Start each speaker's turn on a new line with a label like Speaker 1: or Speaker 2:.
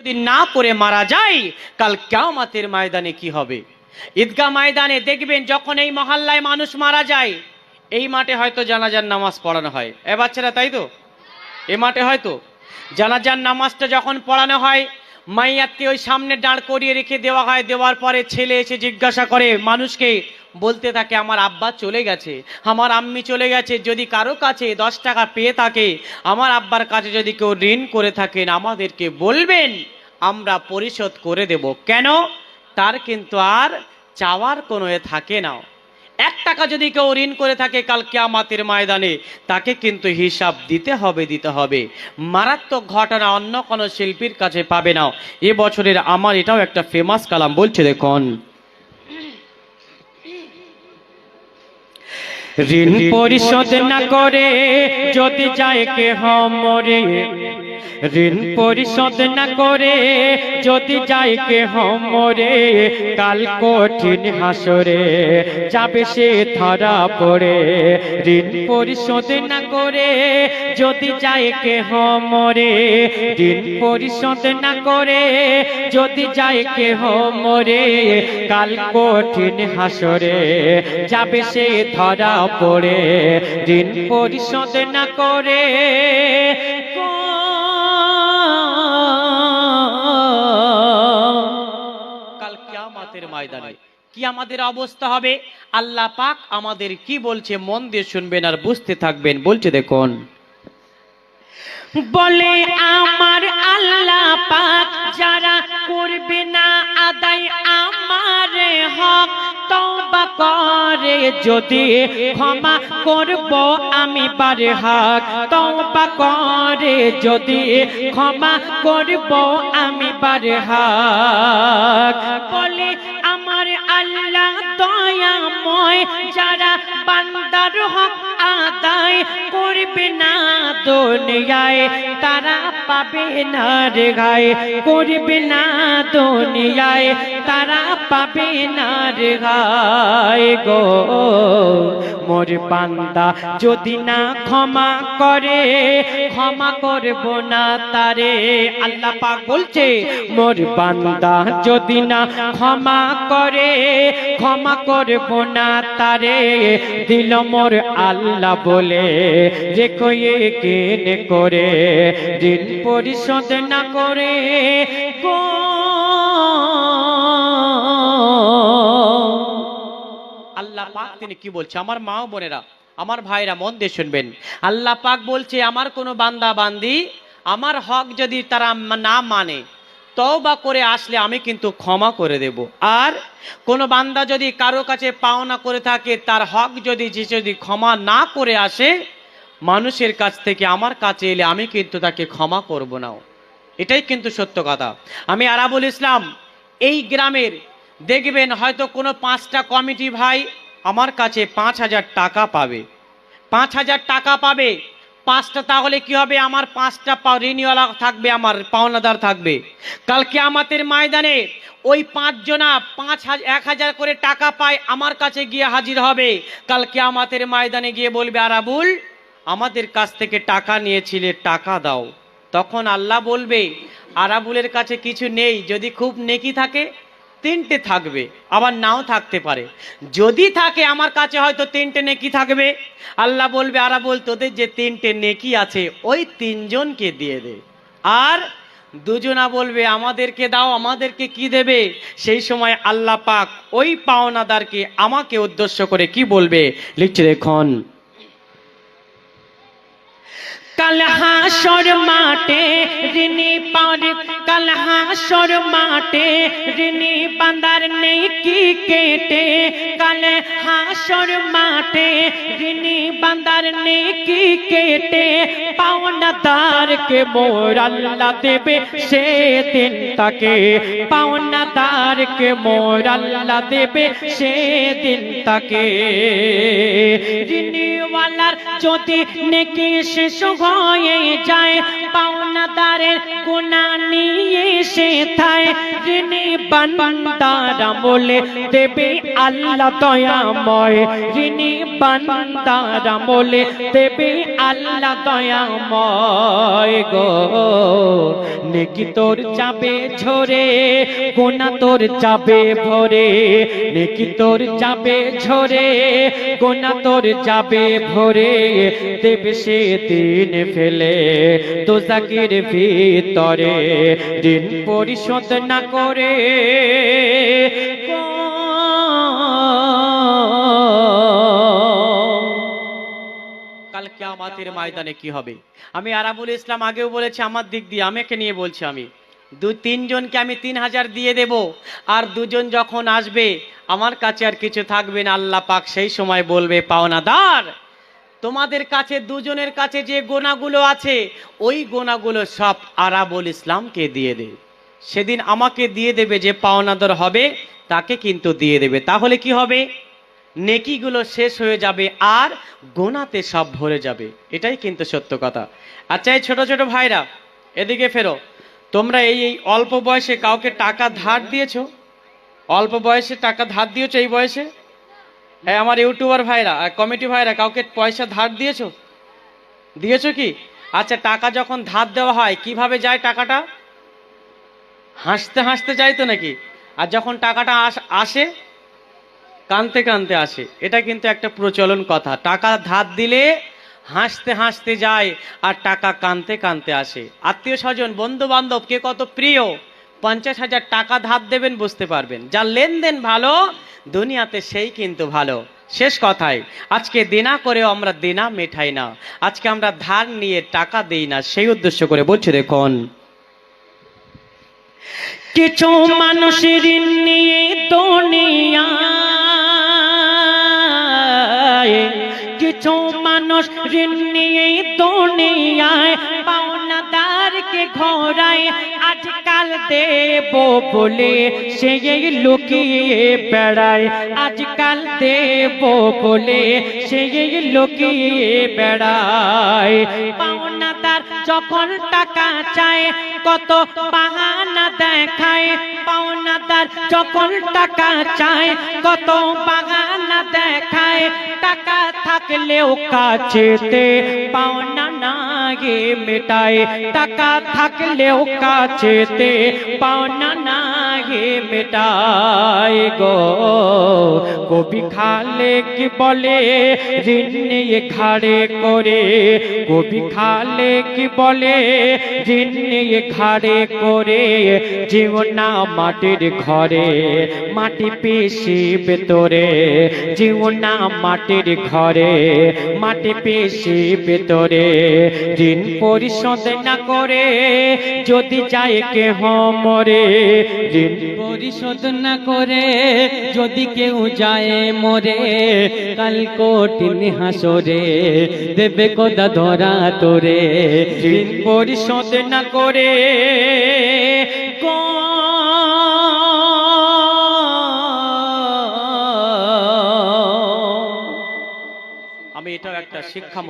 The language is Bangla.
Speaker 1: যদি না পড়ে মারা যায়, কাল কেয়ামতের ময়দানে কি হবে? ঈদগাহ ময়দানে দেখবেন যখন এই মহল্লায় মানুষ মারা যায়, এই মাঠে হয়তো জানাজার নামাজ পড়ানো হয়। এ বাচ্চারা, তাই তো? এ মাঠে হয়তো? জানাজার নামাজটা যখন পড়ানো হয় মাইয়াতকে ওই সামনে দাঁড় করিয়ে রেখে দেওয়া হয়। দেওয়ার পরে ছেলে এসে জিজ্ঞাসা করে, মানুষকে? বলতে থাকে, আমার আব্বা চলে গেছে। আমার আম্মি চলে গেছে। যদি কারও কাছে দশ টাকা পেয়ে থাকে, আমার আব্বার কাছে যদি কেউ ঋণ করে থাকেন, আমাদেরকে বলবেন, আমরা পরিশোধ করে দেব। কেন? তার কিন্তু আর চাওয়ার কোনো এ থাকে না। এক টাকা যদি কেউ ঋণ করে থাকে কাল কেয়ামাতের ময়দানে তাকে কিন্তু হিসাব দিতে হবে দিতে হবে। মারাত্মক ঘটনা অন্য কোনো শিল্পীর কাছে পাবে না। এ বছরের আমার এটাও একটা ফেমাস কালাম বলছে দেখুন। ঋণ পরিশোধ না করে যদি যায় কে মরে ঋণ পরিশোধ না করে যদি যায় কে মরে, কাল কঠিন হাসরে যাবে সে ধরা পড়ে। ঋণ পরিশোধ না করে যদি যায় কে মরে, ঋণ পরিশোধ না করে যদি যায় কে মরে, কাল কঠিন হাসরে যাবে সে ধরা পড়ে। ঋণ পরিশোধ না করে ময়দানে। কি আমাদের অবস্থা হবে? আল্লাহ পাক আমাদের কি বলছে? মন দিয়ে শুনবেন আর বুঝতে থাকবেন। বলছে, দেখুন। বলে আমার আল্লাহ পাক, যারা করবে না আদায় আমার হক, তওবা করে যদি ক্ষমা করব আমি বারে হক, তওবা করে যদি ক্ষমা করব আমি বারে হক। বলে আল্লাহ দয়াময়, যারা বান্দার হক আদায় করবে না দুনিয়ায়, তারা পাবে না রে গায়ে করবে না দুনিয়ায়, তারা পাবে না রে গায়ে গো। মোর বান্দা। যদি না ক্ষমা করে, ক্ষমা করব না তারে। আল্লাহ পাক বলছে, মোর বান্দা, যদি না ক্ষমা করে, ক্ষমা করব না তারে। দিল মোর আল্লাহ বলে রেখো কেনে করে। ঋণ পরিশোধ না করে গো পাক তিনি কি বলছে? আমার মা বোনেরা, আমার ভাইরা মন দিয়ে শুনবেন। আল্লাহ পাক বলছে, আমার কোনো বান্দা বান্দি, আমার হক যদি তারা না মানে তওবা করে আসলে আমি কিন্তু ক্ষমা করে দেব। আর কোনো বান্দা যদি কারও কাছে পাওনা করে থাকে, তার হক যদি যে যদি ক্ষমা না করে আসে, মানুষের কাছ থেকে আমার কাছে এলে আমি কিন্তু তাকে ক্ষমা করব না। এটাই কিন্তু সত্য কথা। আমি আরাবুল ইসলাম, এই গ্রামের, দেখবেন হয়তো কোনো পাঁচটা কমিটি ভাই আমার কাছে পাঁচ হাজার টাকা পাবে। পাঁচ হাজার টাকা পাবে? পাঁচটা তাহলে কি হবে? আমার পাঁচটা ঋণীওয়ালা থাকবে, আমার পাওনাদার থাকবে। কালকে আমাদের ময়দানে ওই পাঁচজনা পাঁচ হাজার এক হাজার করে টাকা পায়, আমার কাছে গিয়ে হাজির হবে। কালকে আমাদের ময়দানে গিয়ে বলবে আরাবুল আমাদের কাছ থেকে টাকা নিয়েছিলে, টাকা দাও। তখন আল্লাহ বলবে আরাবুলের কাছে কিছু নেই, যদি খুব নেকি থাকে তিনটে থাকবে, আবার নাও থাকতে পারে। যদি থাকে আমার কাছে হয়তো তিনটে নেকি থাকবে। আল্লাহ বলবে আরাবুল তোদের যে তিনটে নেকি আছে, ওই তিনজনকে দিয়ে দে। আর দুজনা বলবে, আমাদেরকে দাও, আমাদেরকে কি দেবে? সেই সময় আল্লাহ পাক ওই পাওনাদারকে আমাকে উদ্দেশ্য করে কি বলবে? লিখছে দেখুন কাল হাসর মাঠে ঋণী পার কাল হাসর মাঠে ঋণী বান্দার নেই কি কেটে, কাল হাসর মাঠে ঋণী বান্দার নেই কি কেটে, পাওনাদার কে মোর আল্লাহ দেবে সে দিন তাকে, পাওনাদার কে মোর আল্লাহ দেবে সে দিন তাকে। ঋণীওয়ালার যদি নেকি শেষ হয়ে যায়, পাওনাদারের গুণা নিয়ে সে থায় ঋণী বান্দারা বলে দেবে আল্লাহ দয়াময়। ঋণী বান্দারা বলে দেবে আল্লাহ দয়াময় গো। নেকি তোর যাবে ঝরে গোনা তোর যাবে ভরে। নেকি তোর যাবে ঝরে গোনা তোর যাবে ভরে। দেবে সে দিন ফেলে তোজাকির ভিতরে। ঋণ পরিশোধ না করে
Speaker 2: কাল কিয়ামাতের ময়দানে কি হবে? আমি আরাবুল ইসলাম আগেও বলেছি, আমার দিক দিয়ে, আমাকে নিয়ে বলছি আমি। দু, তিনজনকে আমি তিন হাজার দিয়ে দেব, আর দুজন যখন আসবে, আমার কাছে আর কিছু থাকবে না, আল্লাহ পাক সেই সময় বলবে, পাওনাদার, তোমাদের কাছে, দুজনের কাছে যে গোনাগুলো আছে, ওই গোনাগুলো সব আরাবুল ইসলামকে দিয়ে দে। সেদিন আমাকে দিয়ে দেবে যে পাওনাদার হবে, তাকে কিন্তু দিয়ে দেবে। তাহলে কি হবে? নেকিগুলো শেষ হয়ে যাবে আর গোনাতে সব ভরে যাবে। এটাই কিন্তু সত্য কথা। আচ্ছা এই ছোট ছোট ভাইরা, এদিকে ফেরো। তোমরা এই এই অল্প বয়সে কাউকে টাকা ধার দিয়েছ? অল্প বয়সে টাকা ধার দিয়েছ এই বয়সে? হ্যাঁ আমার ইউটিউবার ভাইরা কমিটি ভাইরা, কাউকে পয়সা ধার দিয়েছ? দিয়েছ কি? আচ্ছা টাকা যখন ধার দেওয়া হয়, কীভাবে যায় টাকাটা? হাসতে হাসতে চাইতো নাকি? আর যখন টাকাটা আস- কানতে কানতে আসে, এটা কিন্তু একটা প্রচলন কথা। টাকা ধার দিলে হাসতে হাসতে যায় আর টাকা কানতে কানতে আসে। আত্মীয় স্বজন বন্ধু বান্ধব কে কত প্রিয়, পঞ্চাশ হাজার টাকা ধার দেবেন বুঝতে পারবেন। যার লেনদেন ভালো, দুনিয়াতে সেই কিন্তু ভালো। শেষ কথায়, আজকে দেনা করেও আমরা দেনা মেটাই না। আজকে আমরা ধার নিয়ে টাকা দেই না, সেই উদ্দেশ্য করে বলছি, দেখুন
Speaker 1: কিছু মানুষের নিয়ে দুনিয়া কিছু মানুষ ঋণ নিয়ে দুনিয়ায় পাওনাদারকে ঘোরায় দেব বলে সেই লুকিয়ে বেড়ায়। আজকাল দেব বলে সেই লুকিয়ে বেড়ায়। পাওনাদার যখন টাকা চায়, কত বাহানা দেখায়। পাওনাদার যখন টাকা চায়, কত বাহানা দেখায়। টাকা থাকলেও কাছেতে পাওনা না গে মেটায় টাকা থাকলেও কাছেতে পাওনা না গে মেটায় গো। কবি খালে কি বলে, ঋণ নিয়ে ঘাড়ে করে। কবি খালে কি বলে, ঋণ নিয়ে ঘাড়ে করে। জীবনা মাটির ঘরে, মাটি পেশি ভেতরে। জীবনা মাটির ঘরে, মাটি পেশি ভেতরে। ঋণ পরিশোধ না করে, যদি যায় কে মরে, ঋণ পরিশোধ না করে যদি কেউ যায় মরে কাল কোটিন হাসরে দেবে কোদা ধরা তোরে। পরিশোধ না করে
Speaker 2: আমি এটাও একটা শিক্ষামূলক